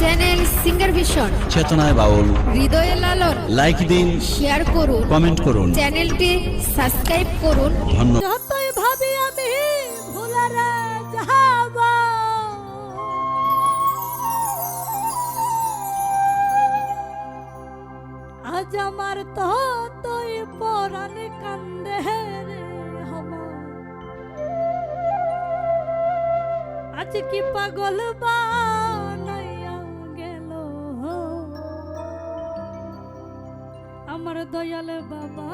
Channel singer vision চেতনায় বাউল হৃদয়ে লালন লাইক দিন শেয়ার করুন কমেন্ট করুন. চ্যানেলটি সাবস্ক্রাইব করুন। ধন্যবাদ। ভাবি আমি ভোলারা যাহাবা। আজ আমার তো তুই পরাণ কান্দে রে আজ কি পাগল বা দয়াল বাবা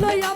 no ya